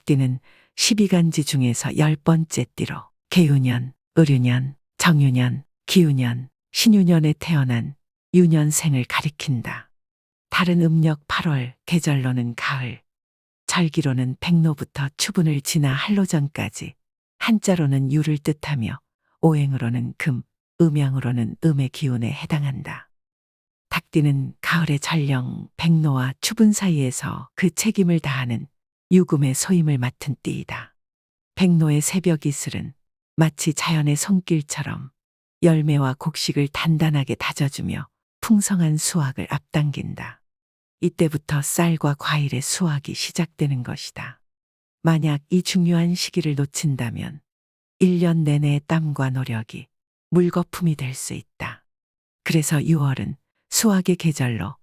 닭띠는 12간지 중에서 열 번째 띠로 개유년, 을유년, 정유년, 기유년, 신유년에 태어난 유년생을 가리킨다. 다른 음력 8월, 계절로는 가을, 절기로는 백로부터 추분을 지나 한로전까지, 한자로는 유를 뜻하며 오행으로는 금, 음양으로는 음의 기운에 해당한다. 닭띠는 가을의 전령, 백로와 추분 사이에서 그 책임을 다하는 유금의 소임을 맡은 띠이다. 백로의 새벽 이슬은 마치 자연의 손길처럼 열매와 곡식을 단단하게 다져주며 풍성한 수확을 앞당긴다. 이때부터 쌀과 과일의 수확이 시작되는 것이다. 만약 이 중요한 시기를 놓친다면 1년 내내 땀과 노력이 물거품이 될 수 있다. 그래서 6월은 수확의 계절로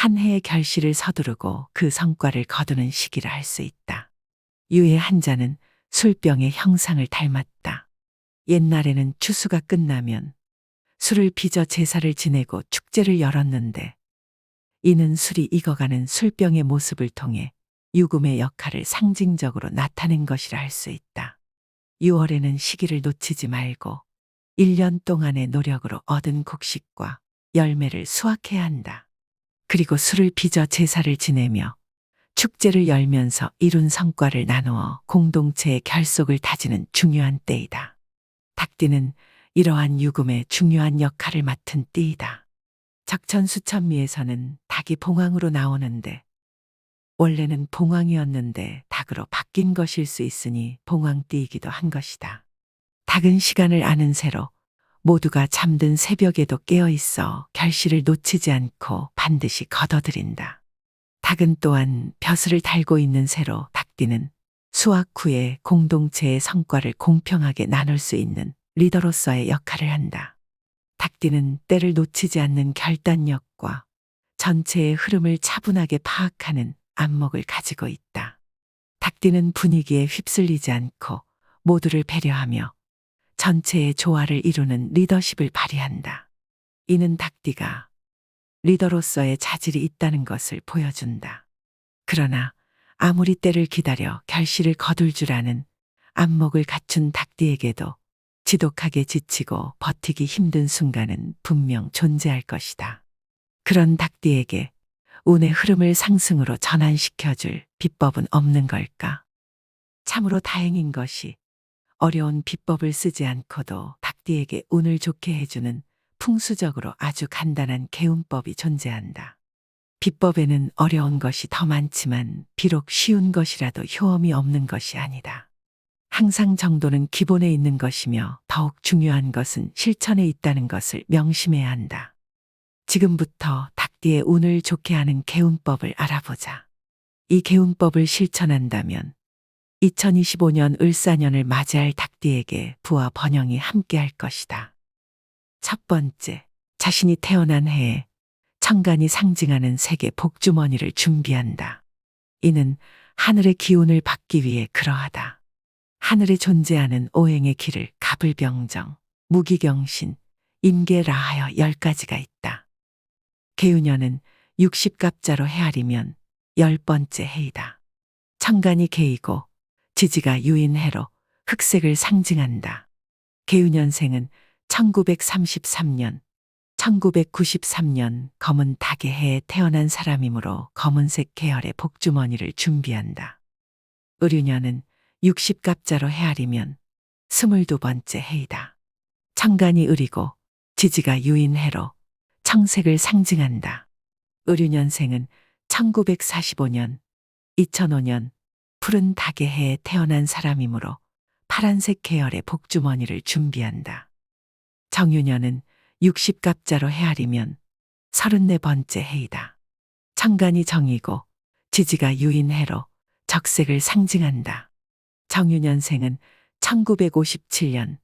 한 해의 결실을 서두르고 그 성과를 거두는 시기라 할 수 있다. 유의 한자는 술병의 형상을 닮았다. 옛날에는 추수가 끝나면 술을 빚어 제사를 지내고 축제를 열었는데 이는 술이 익어가는 술병의 모습을 통해 유금의 역할을 상징적으로 나타낸 것이라 할 수 있다. 6월에는 시기를 놓치지 말고 1년 동안의 노력으로 얻은 곡식과 열매를 수확해야 한다. 그리고 술을 빚어 제사를 지내며 축제를 열면서 이룬 성과를 나누어 공동체의 결속을 다지는 중요한 때이다. 닭띠는 이러한 유금의 중요한 역할을 맡은 띠이다. 적천 수천미에서는 닭이 봉황으로 나오는데 원래는 봉황이었는데 닭으로 바뀐 것일 수 있으니 봉황띠이기도 한 것이다. 닭은 시간을 아는 새로 모두가 잠든 새벽에도 깨어 있어 결실을 놓치지 않고 반드시 걷어들인다. 닭은 또한 벼슬을 달고 있는 새로 닭띠는 수확 후에 공동체의 성과를 공평하게 나눌 수 있는 리더로서의 역할을 한다. 닭띠는 때를 놓치지 않는 결단력과 전체의 흐름을 차분하게 파악하는 안목을 가지고 있다. 닭띠는 분위기에 휩쓸리지 않고 모두를 배려하며 전체의 조화를 이루는 리더십을 발휘한다. 이는 닭띠가 리더로서의 자질이 있다는 것을 보여준다. 그러나 아무리 때를 기다려 결실을 거둘 줄 아는 안목을 갖춘 닭띠에게도 지독하게 지치고 버티기 힘든 순간은 분명 존재할 것이다. 그런 닭띠에게 운의 흐름을 상승으로 전환시켜줄 비법은 없는 걸까? 참으로 다행인 것이 어려운 비법을 쓰지 않고도 닭띠에게 운을 좋게 해주는 풍수적으로 아주 간단한 개운법이 존재한다. 비법에는 어려운 것이 더 많지만 비록 쉬운 것이라도 효험이 없는 것이 아니다. 항상 정도는 기본에 있는 것이며 더욱 중요한 것은 실천에 있다는 것을 명심해야 한다. 지금부터 닭띠의 운을 좋게 하는 개운법을 알아보자. 이 개운법을 실천한다면 2025년 을사년을 맞이할 닭띠에게 부와 번영이 함께할 것이다. 첫 번째, 자신이 태어난 해에 천간이 상징하는 세계 복주머니를 준비한다. 이는 하늘의 기운을 받기 위해 그러하다. 하늘에 존재하는 오행의 길을 갑을병정, 무기경신, 임계라하여 열 가지가 있다. 개유년은 60갑자로 헤아리면 열 번째 해이다. 천간이 개이고 지지가 유인해로 흑색을 상징한다. 개유년생은 1933년, 1993년 검은 닭의 해에 태어난 사람이므로 검은색 계열의 복주머니를 준비한다. 의류년은 60갑자로 헤아리면 22번째 해이다. 천간이 의리고 지지가 유인해로 청색을 상징한다. 의류년생은 1945년, 2005년 푸른 닭의 해에 태어난 사람이므로 파란색 계열의 복주머니를 준비한다. 정유년은 60갑자로 헤아리면 34번째 해이다. 천간이 정이고 지지가 유인해로 적색을 상징한다. 정유년생은 1957년,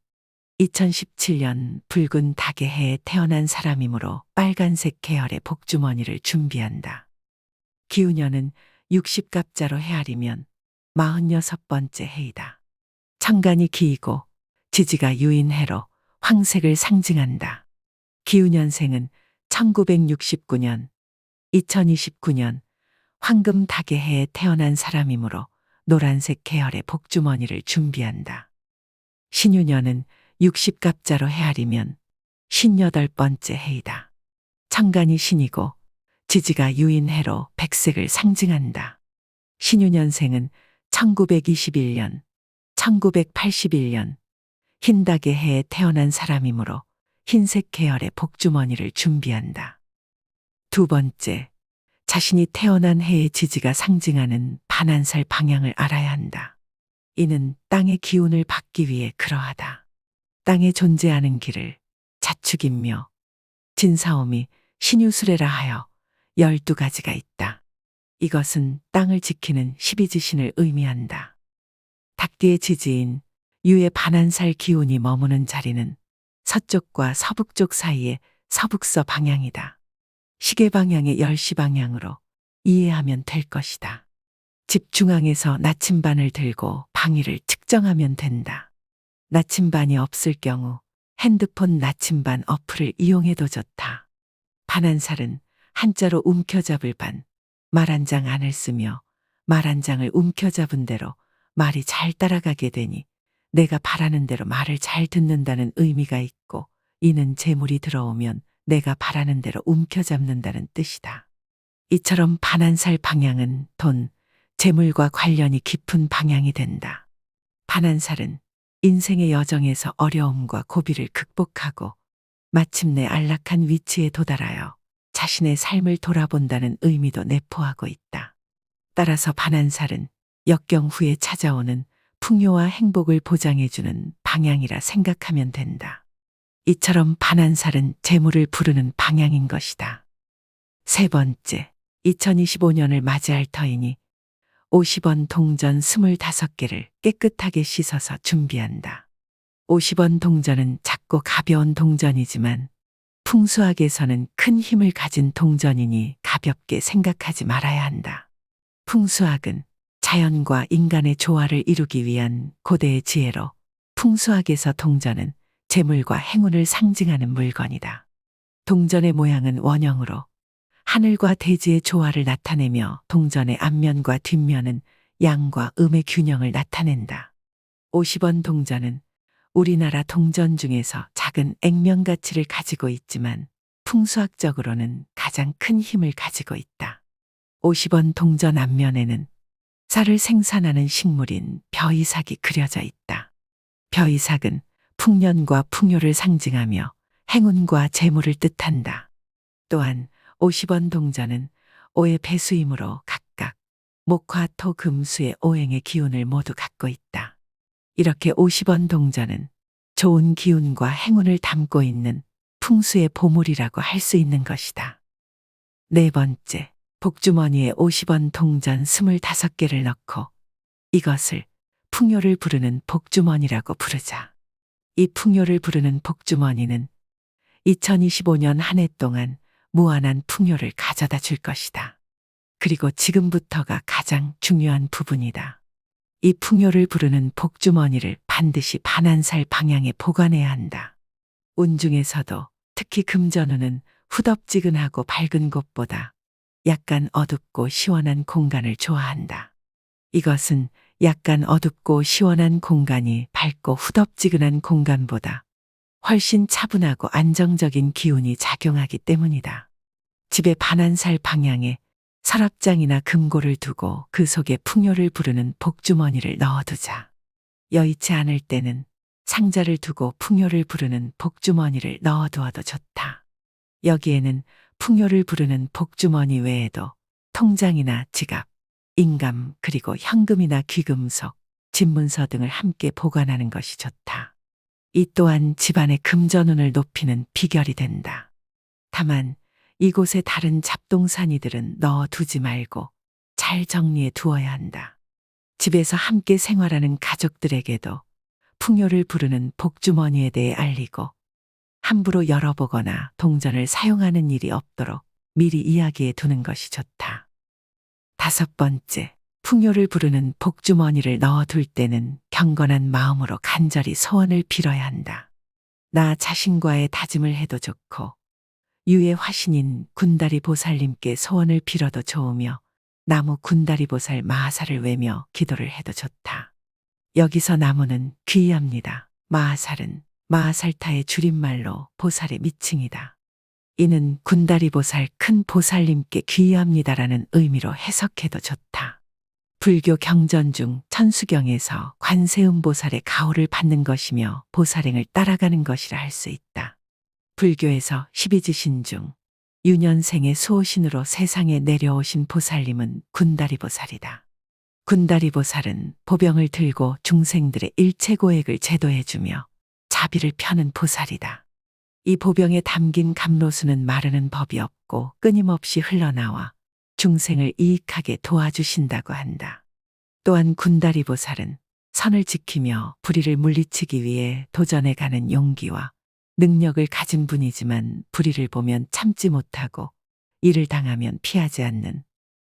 2017년 붉은 닭의 해에 태어난 사람이므로 빨간색 계열의 복주머니를 준비한다. 기우년은 60갑자로 헤아리면 46번째 해이다. 천간이 기이고 지지가 유인해로 황색을 상징한다. 기우년생은 1969년, 2029년 황금 닭의 해에 태어난 사람이므로 노란색 계열의 복주머니를 준비한다. 신유년은 60갑자로 헤아리면 58번째 해이다. 천간이 신이고 지지가 유인해로 백색을 상징한다. 신유년생은 1921년, 1981년 흰닭의 해에 태어난 사람이므로 흰색 계열의 복주머니를 준비한다. 두 번째, 자신이 태어난 해의 지지가 상징하는 반한살 방향을 알아야 한다. 이는 땅의 기운을 받기 위해 그러하다. 땅에 존재하는 길을 자축인묘, 진사오미, 신유수레라 하여 열두 가지가 있다. 이것은 땅을 지키는 십이지신을 의미한다. 닭띠의 지지인 유의 반한살 기운이 머무는 자리는 서쪽과 서북쪽 사이의 서북서 방향이다. 시계 방향의 10시 방향으로 이해하면 될 것이다. 집 중앙에서 나침반을 들고 방위를 측정하면 된다. 나침반이 없을 경우 핸드폰 나침반 어플을 이용해도 좋다. 반한살은 한자로 움켜잡을 반, 말 한 장 안을 쓰며 말 한 장을 움켜잡은 대로 말이 잘 따라가게 되니 내가 바라는 대로 말을 잘 듣는다는 의미가 있고 이는 재물이 들어오면 내가 바라는 대로 움켜잡는다는 뜻이다. 이처럼 반한살 방향은 돈, 재물과 관련이 깊은 방향이 된다. 반한살은 인생의 여정에서 어려움과 고비를 극복하고 마침내 안락한 위치에 도달하여 자신의 삶을 돌아본다는 의미도 내포하고 있다. 따라서 반한살은 역경 후에 찾아오는 풍요와 행복을 보장해주는 방향이라 생각하면 된다. 이처럼 반한살은 재물을 부르는 방향인 것이다. 세 번째, 2025년을 맞이할 터이니 50원 동전 25개를 깨끗하게 씻어서 준비한다. 50원 동전은 작고 가벼운 동전이지만 풍수학에 서는 큰 힘을 가진 동전이니 가볍게 생각하지 말아야 한다. 풍수학은 자연과 인간의 조화를 이루기 위한 고대의 지혜로 풍수학에서 동전은 재물과 행운을 상징하는 물건이다. 동전의 모양은 원형으로 하늘과 대지의 조화를 나타내며 동전의 앞면과 뒷면은 양과 음의 균형을 나타낸다. 50원 동전은 우리나라 동전 중에서 작은 액면 가치를 가지고 있지만 풍수학적으로는 가장 큰 힘을 가지고 있다. 50원 동전 앞면에는 쌀을 생산하는 식물인 벼이삭이 그려져 있다. 벼이삭은 풍년과 풍요를 상징하며 행운과 재물을 뜻한다. 또한 50원 동전은 오의 배수이므로 각각 목화, 토, 금수의 오행의 기운을 모두 갖고 있다. 이렇게 50원 동전은 좋은 기운과 행운을 담고 있는 풍수의 보물이라고 할 수 있는 것이다. 네 번째, 복주머니에 50원 동전 25개를 넣고 이것을 풍요를 부르는 복주머니라고 부르자. 이 풍요를 부르는 복주머니는 2025년 한 해 동안 무한한 풍요를 가져다 줄 것이다. 그리고 지금부터가 가장 중요한 부분이다. 이 풍요를 부르는 복주머니를 반드시 반한살 방향에 보관해야 한다. 운 중에서도 특히 금전운은 후덥지근하고 밝은 곳보다 약간 어둡고 시원한 공간을 좋아한다. 이것은 약간 어둡고 시원한 공간이 밝고 후덥지근한 공간보다 훨씬 차분하고 안정적인 기운이 작용하기 때문이다. 집의 반한살 방향에 서랍장이나 금고를 두고 그 속에 풍요를 부르는 복주머니를 넣어두자. 여의치 않을 때는 상자를 두고 풍요를 부르는 복주머니를 넣어두어도 좋다. 여기에는 풍요를 부르는 복주머니 외에도 통장이나 지갑, 인감, 그리고 현금이나 귀금속, 집문서 등을 함께 보관하는 것이 좋다. 이 또한 집안의 금전운을 높이는 비결이 된다. 다만 이곳에 다른 잡동사니들은 넣어두지 말고 잘 정리해 두어야 한다. 집에서 함께 생활하는 가족들에게도 풍요를 부르는 복주머니에 대해 알리고 함부로 열어보거나 동전을 사용하는 일이 없도록 미리 이야기해 두는 것이 좋다. 다섯 번째, 풍요를 부르는 복주머니를 넣어둘 때는 경건한 마음으로 간절히 소원을 빌어야 한다. 나 자신과의 다짐을 해도 좋고, 유의 화신인 군다리 보살님께 소원을 빌어도 좋으며, 나무 군다리 보살 마하살을 외며 기도를 해도 좋다. 여기서 나무는 귀합니다. 마하살은 마하살타의 줄임말로 보살의 미칭이다. 이는 군다리 보살 큰 보살님께 귀합니다라는 의미로 해석해도 좋다. 불교 경전 중 천수경에서 관세음 보살의 가호를 받는 것이며 보살행을 따라가는 것이라 할 수 있다. 불교에서 12지신 중 유년생의 수호신으로 세상에 내려오신 보살님은 군다리 보살이다. 군다리 보살은 보병을 들고 중생들의 일체고액을 제도해주며 자비를 펴는 보살이다. 이 보병에 담긴 감로수는 마르는 법이 없고 끊임없이 흘러나와 중생을 이익하게 도와주신다고 한다. 또한 군다리 보살은 선을 지키며 불의를 물리치기 위해 도전해 가는 용기와 능력을 가진 분이지만 불의를 보면 참지 못하고 이를 당하면 피하지 않는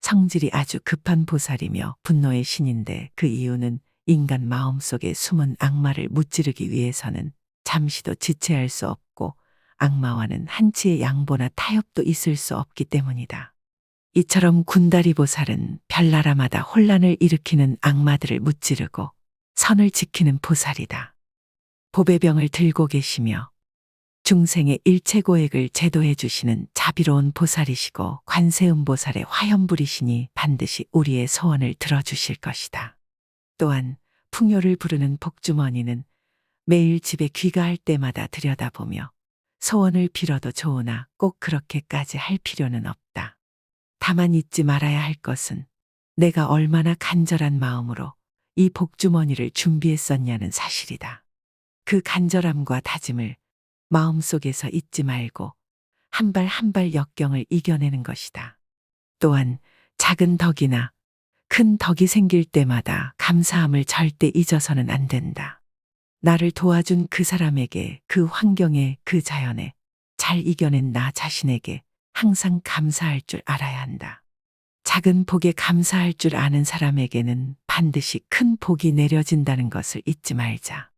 성질이 아주 급한 보살이며 분노의 신인데 그 이유는 인간 마음속에 숨은 악마를 무찌르기 위해서는 잠시도 지체할 수 없고 악마와는 한치의 양보나 타협도 있을 수 없기 때문이다. 이처럼 군다리 보살은 별나라마다 혼란을 일으키는 악마들을 무찌르고 선을 지키는 보살이다. 보배병을 들고 계시며 중생의 일체고액을 제도해 주시는 자비로운 보살이시고 관세음 보살의 화염불이시니 반드시 우리의 소원을 들어주실 것이다. 또한 풍요를 부르는 복주머니는 매일 집에 귀가할 때마다 들여다보며 소원을 빌어도 좋으나 꼭 그렇게까지 할 필요는 없다. 다만 잊지 말아야 할 것은 내가 얼마나 간절한 마음으로 이 복주머니를 준비했었냐는 사실이다. 그 간절함과 다짐을 마음속에서 잊지 말고 한 발 한 발 역경을 이겨내는 것이다. 또한 작은 덕이나 큰 덕이 생길 때마다 감사함을 절대 잊어서는 안 된다. 나를 도와준 그 사람에게, 그 환경에, 그 자연에 잘 이겨낸 나 자신에게 항상 감사할 줄 알아야 한다. 작은 복에 감사할 줄 아는 사람에게는 반드시 큰 복이 내려진다는 것을 잊지 말자.